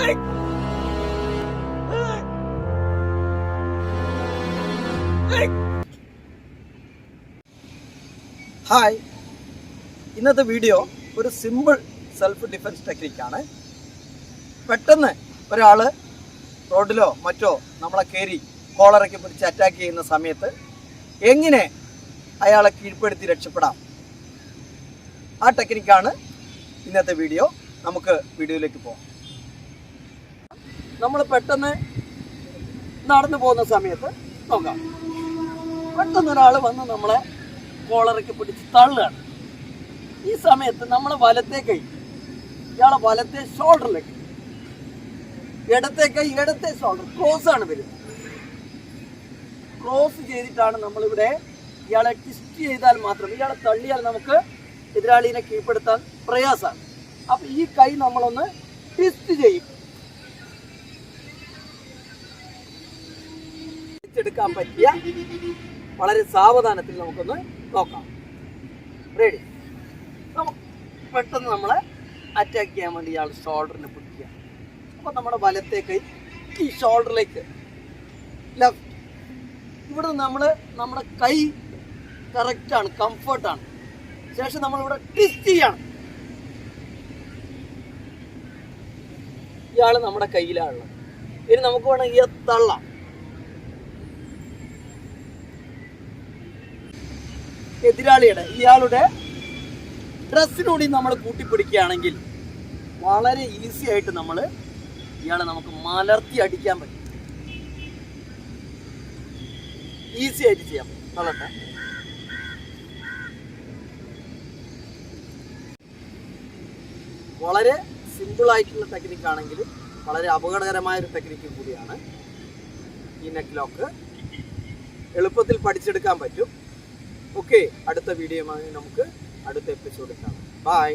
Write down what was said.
Hi ഇന്നത്തെ video ഒരു simple self defence ടെക്നിക്കാണ് പെട്ടെന്ന് ഒരാൾ റോഡിലോ മറ്റോ നമ്മളെ കയറി കോളറൊക്കെ പിടിച്ച് അറ്റാക്ക് ചെയ്യുന്ന സമയത്ത് എങ്ങനെ അയാളെ കീഴ്പ്പെടുത്തി രക്ഷപ്പെടാം? ആ ടെക്നിക്കാണ് ഇന്നത്തെ വീഡിയോ നമുക്ക് വീഡിയോയിലേക്ക് പോകാം. നമ്മൾ പെട്ടെന്ന് നടന്നു പോകുന്ന സമയത്ത് നോക്കാം. പെട്ടെന്ന് ഒരാൾ വന്ന് നമ്മളെ കോളറയ്ക്ക് പിടിച്ച് തള്ളുകയാണ്. ഈ സമയത്ത് നമ്മളെ വലത്തെ കൈ ഇയാളെ വലത്തെ ഷോൾഡറിലേക്ക് ഇടത്തെ കൈ ഇടത്തെ ഷോൾഡർ ക്രോസ് ആണ് വരുന്നത് ക്രോസ് ചെയ്തിട്ടാണ് നമ്മളിവിടെ ഇയാളെ ട്വിസ്റ്റ് ചെയ്താൽ മാത്രം ഇയാളെ തള്ളിയാൽ നമുക്ക് എതിരാളിനെ കീഴ്പ്പെടുത്താൻ പ്രയാസമാണ്. അപ്പം ഈ കൈ നമ്മളൊന്ന് ട്വിസ്റ്റ് ചെയ്യും. എടുക്കാൻ പറ്റിയ വളരെ സാവധാനത്തിൽ നമുക്കൊന്ന് നോക്കാം. റെഡി പെട്ടെന്ന് നമ്മളെ അറ്റാക്ക് ചെയ്യാൻ വേണ്ടി ഇയാൾ ഷോൾഡറിനെ പിടിക്കുക അപ്പോൾ നമ്മുടെ വലത്തെ കൈ ഈ ഷോൾഡറിലേക്ക് ലെഫ്റ്റ് ഇവിടെ നമ്മൾ നമ്മുടെ കൈ കറക്റ്റാണ് കംഫർട്ടാണ് ശേഷം നമ്മളിവിടെ ട്വിസ്റ്റ് ചെയ്യണം. ഇയാൾ നമ്മുടെ കയ്യിലാണുള്ളത്. ഇനി നമുക്ക് വേണമെങ്കിൽ തള്ളാം. എതിരാളിയുടെ ഇയാളുടെ ഡ്രസ്സിനോട് നമ്മൾ കൂട്ടിപ്പിടിക്കുകയാണെങ്കിൽ വളരെ ഈസി ആയിട്ട് നമ്മൾ ഇയാളെ നമുക്ക് മലർത്തി അടിക്കാൻ പറ്റും. ഈസി ആയിട്ട് ചെയ്യാം പറ്റും. വളരെ സിമ്പിൾ ആയിട്ടുള്ള ടെക്നിക്ക് ആണെങ്കിൽ വളരെ അപകടകരമായ ഒരു ടെക്നിക്ക് കൂടിയാണ് ഈ നെക്ക് ലോക്ക് എളുപ്പത്തിൽ പഠിച്ചെടുക്കാൻ പറ്റും. ഓക്കെ അടുത്ത വീഡിയോയുമായി നമുക്ക് അടുത്ത എപ്പിസോഡിൽ കാണാം. ബൈ